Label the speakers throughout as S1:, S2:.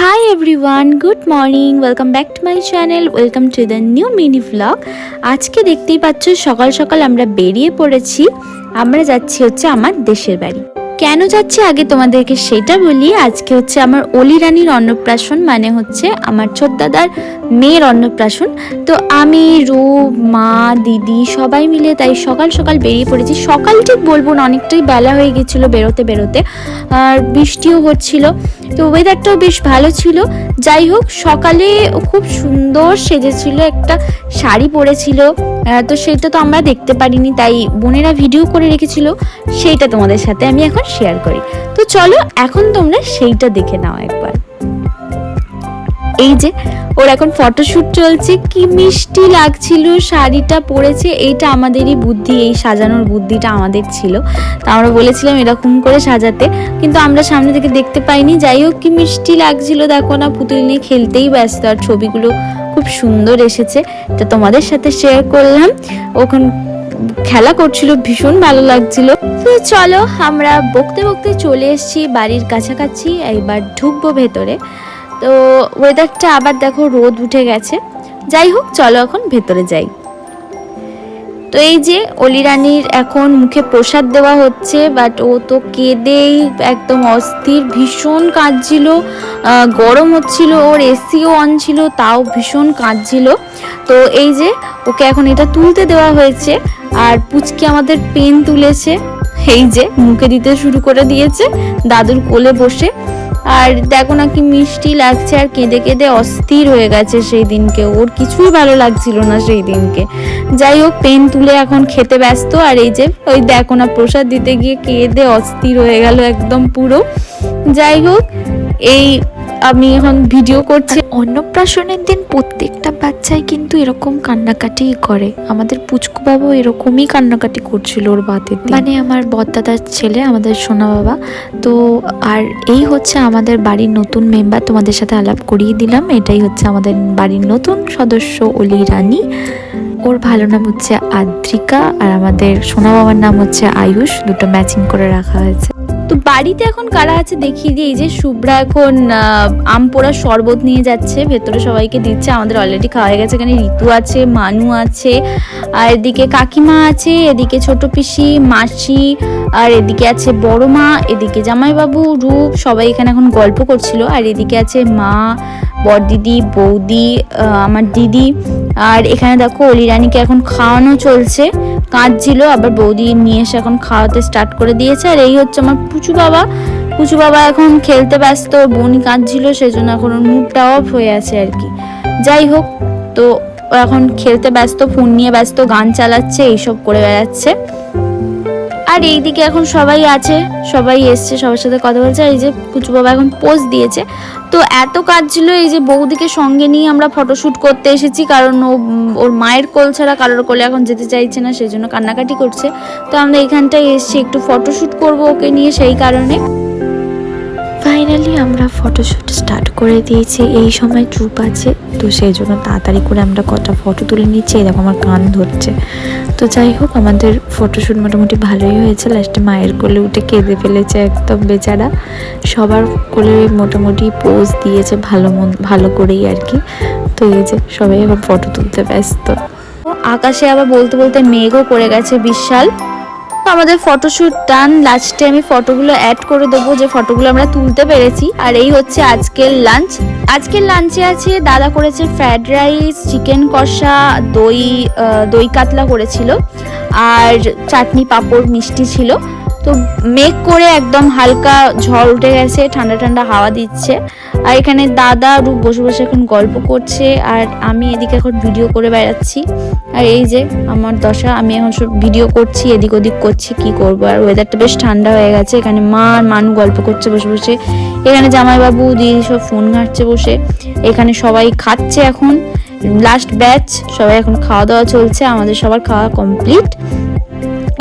S1: Hi everyone good morning welcome back to my channel welcome to the new mini vlog আজকে দেখতেই পাচ্ছ, সকাল সকাল আমরা বেরিয়ে পড়েছি। আমরা যাচ্ছি হচ্ছে আমার দেশের বাড়ি। কেন যাচ্ছি আগে তোমাদেরকে সেটা বলি, আজকে হচ্ছে আমার অলি রানীর অন্নপ্রাশন মানে হচ্ছে আমার ছোট দাদার মেয়ের অন্নপ্রাশন। তো আমি, রূপ, মা, দিদি সবাই মিলে তাই সকাল সকাল বেরিয়ে পড়েছি। সকাল ঠিক বলব না, অনেকটাই বেলা হয়ে গেছিল বেরোতে বেরোতে। আর বৃষ্টিও হচ্ছিল। তো ওয়েদারটাও বেশ ভালো ছিল। যাই হোক, সকালে খুব সুন্দর সেজেছিল। একটা শাড়ি পরেছিল। তো সেটা তো আমরা দেখতে পারিনি, তাই বোনেরা ভিডিও করে রেখেছিল। সেইটা তোমাদের সাথে আমি এখন শেয়ার করি। তো চলো, এখন তোমরা সেইটা দেখে নাও একবার। এই যে, ওর এখন ফটোশ্যুট চলছে। কি মিষ্টি লাগছিল, শাড়িটা পরেছে, এইটা আমাদেরই বুদ্ধি, এই সাজানোর বুদ্ধিটা আমাদের ছিল। তা আমরা বলেছিলাম এরকম করে সাজাতে, কিন্তু আমরা সামনে থেকে দেখতে পাইনি। যাই হোক, কি মিষ্টি লাগছিল, দেখো না, পুতুল নিয়ে খেলতেই ব্যস্ত, আর ছবিগুলো খুব সুন্দর এসেছে। তা তোমাদের সাথে শেয়ার করলাম। ওখান খেলা করছিল, ভীষণ ভালো লাগছিল। তো চলো, আমরা বকতে বকতে চলে এসেছি বাড়ির কাছাকাছি এবার ঢুকবো ভেতরে। তো ওয়েদারটা আবার দেখো রোদ উঠে গেছে। যাই হোক, চলো এখন ভেতরে যাই। তো এই যে অলি রানীর এখন মুখে প্রসাদ দেওয়া হচ্ছে বাট ও তো কেঁদেই একদম অস্থির, ভীষণ কাঁদছিল। গরম হচ্ছিল, ওর এসিও অন ছিল, তাও ভীষণ কাঁদছিল। তো এই যে ওকে এখন এটা তুলতে দেওয়া হয়েছে, আর পুচকি আমাদের পেন তুলেছে। এই যে মুখে দিতে শুরু করে দিয়েছে, দাদুর কোলে বসে। আর দেখো না কি মিষ্টি লাগছে আর কেঁদে কেঁদে অস্থির হয়ে গেছে সেই দিনকে ওর কিছুই ভালো লাগছিল না সেই দিনকে যাই হোক, পেন তুলে এখন খেতে ব্যস্ত। আর এই যে, ওই দেখো না, প্রসাদ দিতে গিয়ে কেঁদে অস্থির হয়ে গেল একদম পুরো। যাই হোক, এই আমি এখন ভিডিও করছি।
S2: অন্নপ্রাশনের দিন প্রত্যেকটা বাচ্চাই কিন্তু এরকম কান্নাকাটি করে। আমাদের পুচকু বাবাও এরকমই কান্নাকাটি করছিল ওর বাতের মানে আমার বদদাদার ছেলে, আমাদের সোনা বাবা। তো আর এই হচ্ছে আমাদের বাড়ির নতুন মেম্বার তোমাদের সাথে আলাপ করিয়ে দিলাম। এটাই হচ্ছে আমাদের বাড়ির নতুন সদস্য অলি রানী। ওর ভালো নাম হচ্ছে আদ্রিকা আর আমাদের সোনা বাবার নাম হচ্ছে আয়ুষ। দুটো ম্যাচিং করে রাখা হয়েছে।
S1: তো বাড়িতে এখন কারা আছে দেখিয়ে দিই। এই যে শুভ্রা এখন আম পোড়া শরবত নিয়ে যাচ্ছে, ভেতরে সবাইকে দিচ্ছে, আমাদের অলরেডি খাওয়া হয়ে গেছে। এখানে ঋতু আছে, মানু আছে, আর এদিকে কাকিমা আছে, এদিকে ছোট পিসি, মাসি, আর এদিকে আছে বড় মা, এদিকে জামাইবাবু, রূপ, সবাই এখানে এখন গল্প করছিল। আর এদিকে আছে মা, বড়দিদি, বৌদি আমার দিদি। আর এখানে দেখো অলি রানীকে এখন খাওয়ানো চলছে। কাঁদছিল, আবার বৌদি নিয়ে এসে এখন খাওয়াতে স্টার্ট করে দিয়েছে। আর এই হচ্ছে আমার পুচু বাবা। পুচু বাবা এখন খেলতে ব্যস্ত, বনি কাঁদছিল সেই জন্য এখন ওর মুডটা অফ হয়ে আছে আর কি। যাই হোক, তো এখন খেলতে ব্যস্ত ফোন নিয়ে ব্যস্ত, গান চালাচ্ছে, এইসব করে বেড়াচ্ছে। আর এইদিকে এখন সবাই আছে, সবাই এসছে, সবার সাথে কথা বলছে। আর এই যে কুচু বাবা এখন পোজ দিয়েছে। তো এত কাজ ছিল এই যে বৌদিকে সঙ্গে নিয়ে আমরা ফটোশ্যুট করতে এসেছি, কারণ ও, ওর মায়ের কোল ছাড়া কারোর কোলে এখন যেতে চাইছে না, সেই জন্য কান্নাকাটি করছে। তো আমরা এখানটায় এসেছি, একটু ফটোশ্যুট করব ওকে নিয়ে সেই কারণে।
S2: ফাইনালি আমরা ফটোশ্যুট স্টার্ট করে দিয়েছি। এই সময় ট্রুপ আছে। তো সেই জন্য তাড়াতাড়ি করে আমরা কটা ফটো তুলে নিচ্ছি। এরকম আমার কান ধরছে। তো যাই হোক, আমাদের ফটোশ্যুট মোটামুটি ভালোই হয়েছে। লাস্টে মায়ের কোলে উঠে কেঁদে ফেলেছে একদম বেচারা। সবার কোলে মোটামুটি পোজ দিয়েছে ভালো মন, ভালো করেই আর কি। তো এই যে সবাই আবার ফটো তুলতে ব্যস্ত।
S1: আকাশে আবার বলতে বলতে মেঘও করে গেছে বিশাল। আমাদের ফটোশ্যুট ডান লাস্টে আমি ফটোগুলো অ্যাড করে দেবো যে ফটোগুলো আমরা তুলতে পেরেছি। আর এই হচ্ছে আজকের লাঞ্চ আজকের লাঞ্চে আছে, দাদা করেছে ফ্রাইড রাইস চিকেন কষা, দই দই কাতলা করেছিল। আর চাটনি পাঁপড় মিষ্টি ছিল। তো মেঘ করে একদম হালকা ঝড় উঠে গেছে, ঠান্ডা ঠান্ডা হাওয়া দিচ্ছে। আর এখানে দাদা রূপ বসে বসে এখন গল্প করছে, আর আমি এদিকে এখন ভিডিও করে বেড়াচ্ছি। আর এই যে আমার দশা, আমি এখন সব ভিডিও করছি, এদিক ওদিক করছি, কি করব? আর ওয়েদারটা বেশ ঠান্ডা হয়ে গেছে, এখানে মা আর মানু গল্প করছে বসে বসে। এখানে জামাইবাবু, দিদি সব ফোন ঘাঁটছে বসে। এখানে সবাই খাচ্ছে এখন লাস্ট ব্যাচ সবাই এখন খাওয়া দাওয়া চলছে, আমাদের সবার খাওয়া কমপ্লিট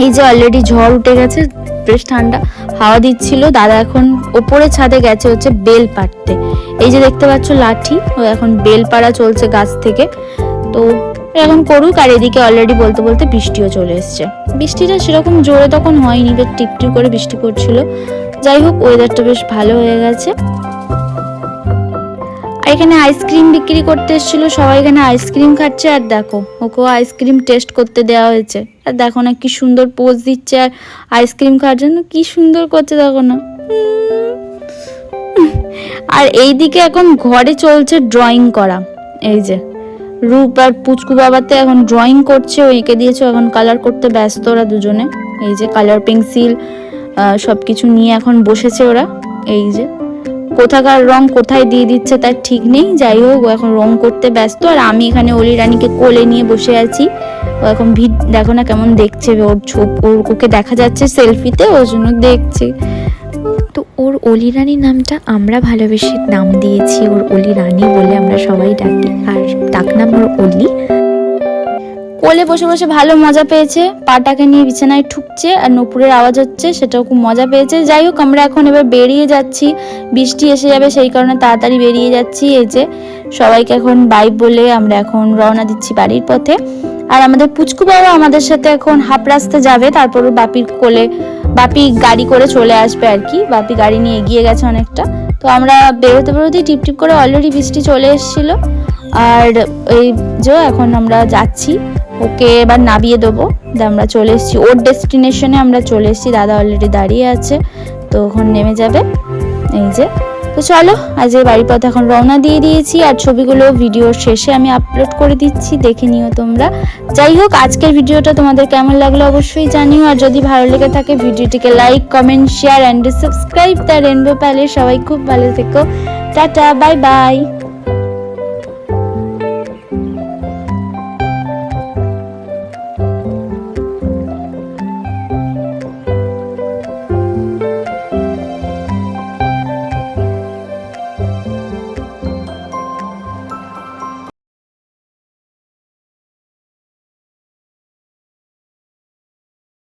S1: এই যে অলরেডি ঝড় উঠে গেছে বেশ ঠান্ডা। হাওয়া দিচ্ছিল, দাদা এখন ওপরে ছাদে গেছে হচ্ছে বেল পাড়তে। এই যে দেখতে পাচ্ছ লাঠি, ও এখন বেল পাড়া চলছে গাছ থেকে। তো এরকম করুক, আর এদিকে অলরেডি বলতে বলতে বৃষ্টিও চলে এসছে। বৃষ্টিটা সেরকম জোরে তখন হয়নি, বেশ টিপটিপ করে বৃষ্টি পড়ছিল। যাই হোক ওয়েদারটা বেশ ভালো হয়ে গেছে। এখানে আইসক্রিম বিক্রি করতে এসেছিল, সবাই এখানে আইসক্রিম খাচ্ছে। আর দেখো, ওকেও আইসক্রিম টেস্ট করতে দেওয়া হয়েছে। আর দেখো না কি সুন্দর পোজ দিচ্ছে, আর আইসক্রিম খাওয়ার জন্য কি সুন্দর করছে দেখো না। আর এইদিকে এখন ঘরে চলছে ড্রয়িং করা। এই যে, রূপ আর পুচকু বাবাতে এখন ড্রয়িং করছে ও এঁকে দিয়েছে এখন কালার করতে ব্যস্ত ওরা দুজনে। এই যে কালার পেন্সিল সব কিছু নিয়ে এখন বসেছে ওরা। এই যে কোথাকার রং কোথায় দিয়ে দিচ্ছে তার ঠিক নেই। যাই হোক, ও এখন রং করতে ব্যস্ত আর আমি এখানে অলি রানীকে কোলে নিয়ে বসে আছি। ও এখন ভিড, দেখো না কেমন দেখছে। ওর ছোপ, ওর ওকে দেখা যাচ্ছে সেলফিতে, ওর জন্য দেখছি।
S2: তো ওর অলি রানী নামটা আমরা ভালোবেসে নাম দিয়েছি, ওর অলি রানী বলে আমরা সবাই ডাকি। আর ডাক নাম ওর অলি।
S1: কোলে বসে বসে ভালো মজা পেয়েছে, পাটাকে নিয়ে বিছানায় ঠুকছে আর নপুরের আওয়াজ হচ্ছে সেটাও খুব মজা পেয়েছে। যাই হোক, আমরা এখন এবার বেরিয়ে যাচ্ছি। বৃষ্টি এসে যাবে, সেই কারণে তাড়াতাড়ি বেরিয়ে যাচ্ছি। এই যে, সবাইকে এখন বাই বলে আমরা এখন রওনা দিচ্ছি বাড়ির পথে। আর আমাদের পুচকু বাবা আমাদের সাথে এখন হাফ রাস্তা যাবে, তারপর বাপির কোলে, বাপি গাড়ি করে চলে আসবে আর কি। বাপি গাড়ি নিয়ে এগিয়ে গেছে অনেকটা। তো আমরা বেরোতে বেরোতেই টিপ টিপ করে অলরেডি বৃষ্টি চলে এসেছিল। আর এই যে, এখন আমরা যাচ্ছি। ওকে এবার নামিয়ে দেবো। আমরা চলে এসেছি। ওর ডেস্টিনেশনে আমরা চলে এসেছি। দাদা অলরেডি দাঁড়িয়ে আছে, তো ওখানে নেমে যাবে। এই যে, তো চলো, আজ এই বাড়ির পথে এখন রওনা দিয়ে দিয়েছি। আর ছবিগুলো ভিডিওর শেষে আমি আপলোড করে দিচ্ছি, দেখে নিও তোমরা। যাই হোক, আজকের ভিডিওটা তোমাদের কেমন লাগল অবশ্যই জানিও। আর যদি ভালো লেগে থাকে, ভিডিওটিকে like comment share and subscribe the Rainbow Palace সবাই খুব ভালো থেকো। Tata bye bye